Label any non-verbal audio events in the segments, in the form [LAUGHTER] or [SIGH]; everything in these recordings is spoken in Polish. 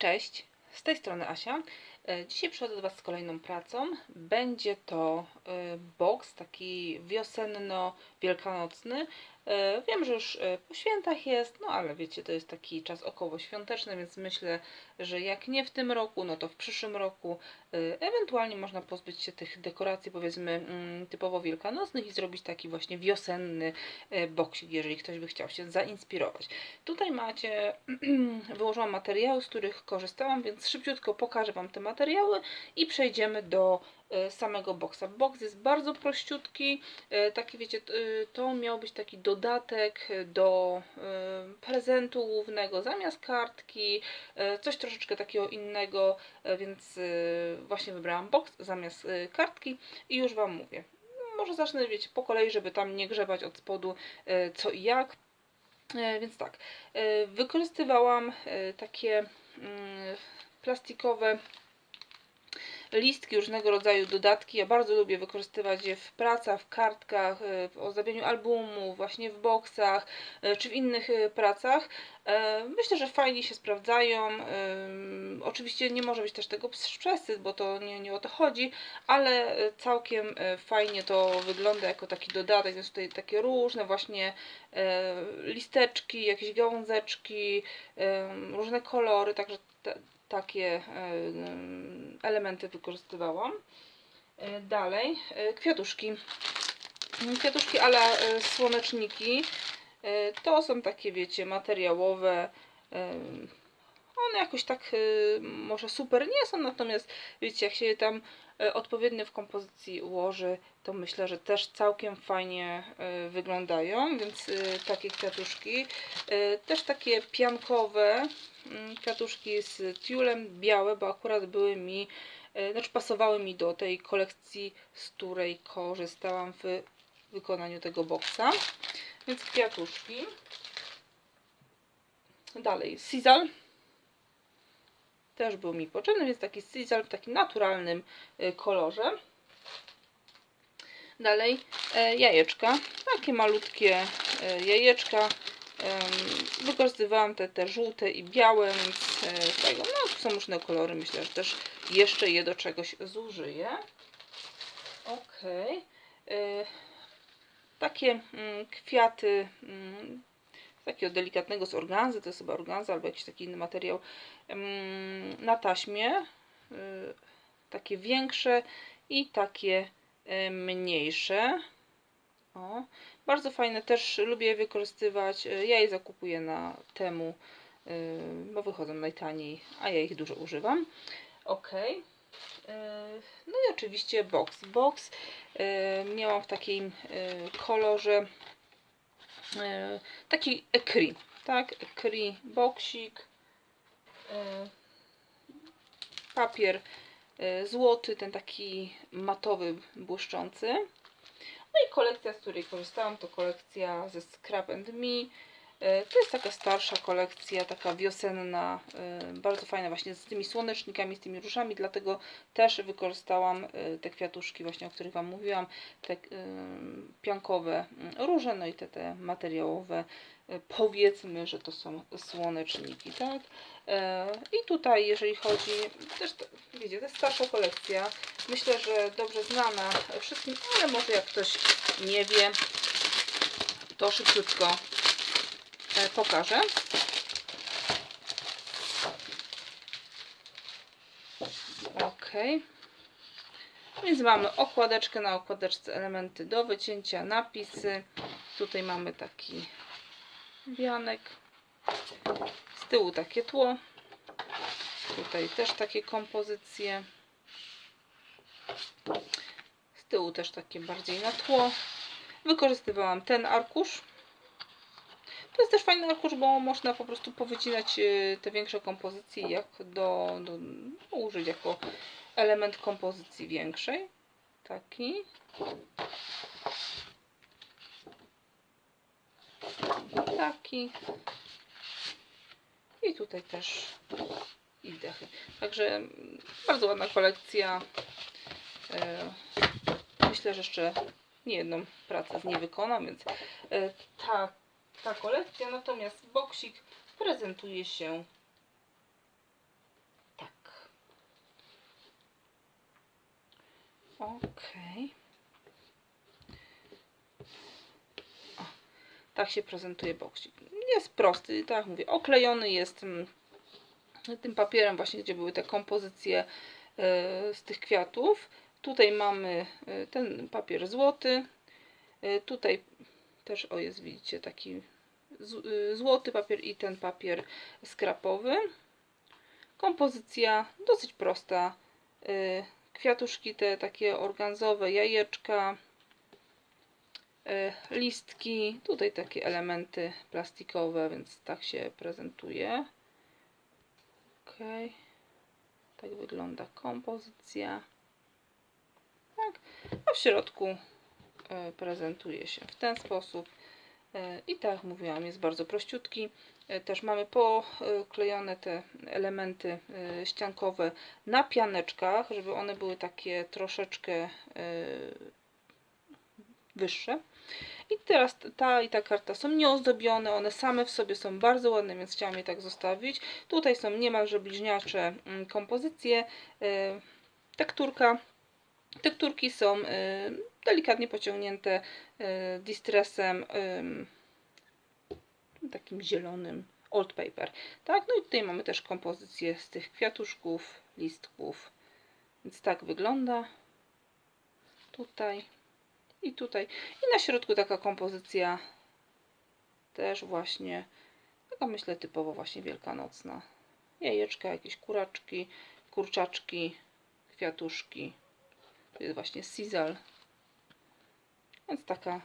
Cześć, z tej strony Asia. E, Dzisiaj przychodzę do Was z kolejną pracą. Będzie to e, boks taki wiosenno-wielkanocny. E, Wiem, że już e, po świętach jest, no ale wiecie, to jest taki czas około świąteczny, więc myślę, że jak nie w tym roku, no to w przyszłym roku e, ewentualnie można pozbyć się tych dekoracji, powiedzmy, mm, typowo wielkanocnych i zrobić taki właśnie wiosenny boksik, jeżeli ktoś by chciał się zainspirować. Tutaj macie, [CLEARS THROAT] wyłożyłam materiały, z których korzystałam, więc szybciutko pokażę Wam te materiały i przejdziemy do samego boksa. Boks jest bardzo prościutki, taki wiecie, to miał być taki dodatek do e, prezentu głównego, zamiast kartki, e, coś troszeczkę takiego innego, e, więc właśnie wybrałam boks zamiast kartki i już Wam mówię. Może zacznę, wiecie, po kolei, żeby tam nie grzebać od spodu co i jak. Więc tak, wykorzystywałam takie mm, plastikowe listki, różnego rodzaju dodatki. Ja bardzo lubię wykorzystywać je w pracach, w kartkach, e, w ozdabianiu albumów, właśnie w boksach e, czy w innych e, pracach. Myślę, że fajnie się sprawdzają. Oczywiście nie może być też tego przesyt, bo to nie, nie o to chodzi, ale e, całkiem e, fajnie to wygląda jako taki dodatek. Jest tutaj takie różne właśnie e, listeczki, jakieś gałązeczki, różne kolory, także te, takie em, elementy wykorzystywałam. Dalej, kwiatuszki. Kwiatuszki ale słoneczniki. To są takie, wiecie, materiałowe. One jakoś tak e, może super nie są, natomiast wiecie, jak się je tam e, odpowiednio w kompozycji ułoży, to myślę, że też całkiem fajnie e, wyglądają, więc takie kwiatuszki. Też takie piankowe mm, kwiatuszki z tiulem białe, bo akurat były mi, znaczy pasowały mi do tej kolekcji, z której korzystałam w wykonaniu tego boksa. Więc kwiatuszki. Dalej, sisal. Też był mi potrzebny, więc taki sisal w takim naturalnym e, kolorze. Dalej, e, jajeczka. Takie malutkie e, jajeczka. Wykorzystywałam te, te żółte i białe, więc e, tego, no są różne kolory, myślę, że też jeszcze je do czegoś zużyję. E, Takie mm, kwiaty mm, takiego delikatnego z organzy, to jest chyba organza albo jakiś taki inny materiał, na taśmie. y, Takie większe i takie e, mniejsze. O, bardzo fajne, też lubię je wykorzystywać. E, Ja je zakupuję na temu, y, bo wychodzą najtaniej, a ja ich dużo używam. Ok. No i oczywiście box. Box e, miałam w takim e, kolorze e, taki ekri, tak? Ekri boksik. E, Papier e, złoty, ten taki matowy, błyszczący. No i kolekcja, z której korzystałam, to kolekcja ze Scrap and Me. E, To jest taka starsza kolekcja, taka wiosenna, e, bardzo fajna właśnie z tymi słonecznikami, z tymi różami, dlatego też wykorzystałam e, te kwiatuszki właśnie, o których Wam mówiłam, te piankowe mm, róże, no i te, te materiałowe, powiedzmy, że to są słoneczniki, tak? I tutaj, jeżeli chodzi, też wiecie, to jest starsza kolekcja, myślę, że dobrze znana wszystkim, ale może jak ktoś nie wie, to szybciutko pokażę. Ok. Więc mamy okładeczkę, na okładeczce elementy do wycięcia, napisy. Tutaj mamy taki wianek. Z tyłu takie tło. Tutaj też takie kompozycje. Z tyłu też takie bardziej na tło. Wykorzystywałam ten arkusz. To jest też fajny arkusz, bo można po prostu powycinać y, te większe kompozycje, jak do, do no, użyć jako element kompozycji większej. Taki. Taki. I tutaj też i dechy. Także bardzo ładna kolekcja. E, Myślę, że jeszcze nie jedną pracę z niej wykonam, więc e, ta kolekcja, natomiast boksik prezentuje się tak. Ok. Tak się prezentuje boksik. Jest prosty, tak jak mówię, oklejony jest mm, tym papierem właśnie, gdzie były te kompozycje e, z tych kwiatów. Tutaj mamy e, ten papier złoty, e, tutaj też, o jest widzicie, taki y, złoty papier i ten papier skrapowy. Kompozycja dosyć prosta. Y, Kwiatuszki te takie organzowe, jajeczka, y, listki, tutaj takie elementy plastikowe, więc tak się prezentuje. Ok, tak wygląda kompozycja. Tak, a w środku prezentuje się w ten sposób. E, I tak jak mówiłam, jest bardzo prościutki. E, Też mamy poklejone te elementy e, ściankowe na pianeczkach, żeby one były takie troszeczkę e, wyższe. I teraz ta i ta karta są nieozdobione, one same w sobie są bardzo ładne, więc chciałam je tak zostawić. Tutaj są niemalże bliźniacze mm, kompozycje. E, Tekturka. Tekturki są e, delikatnie pociągnięte e, distressem em, takim zielonym old paper. Tak, no i tutaj mamy też kompozycję z tych kwiatuszków, listków. Więc tak wygląda. Tutaj i tutaj. I na środku taka kompozycja też właśnie taka myślę typowo właśnie wielkanocna. Jajeczka, jakieś kuraczki, kurczaczki, kwiatuszki. Tu jest właśnie sisal. Więc taka,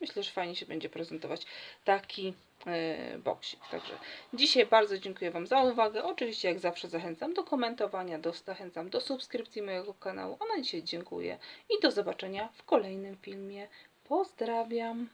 myślę, że fajnie się będzie prezentować taki yy, boksik. Także dzisiaj bardzo dziękuję Wam za uwagę. Oczywiście, jak zawsze, zachęcam do komentowania, do, zachęcam do subskrypcji mojego kanału. A na dzisiaj dziękuję i do zobaczenia w kolejnym filmie. Pozdrawiam.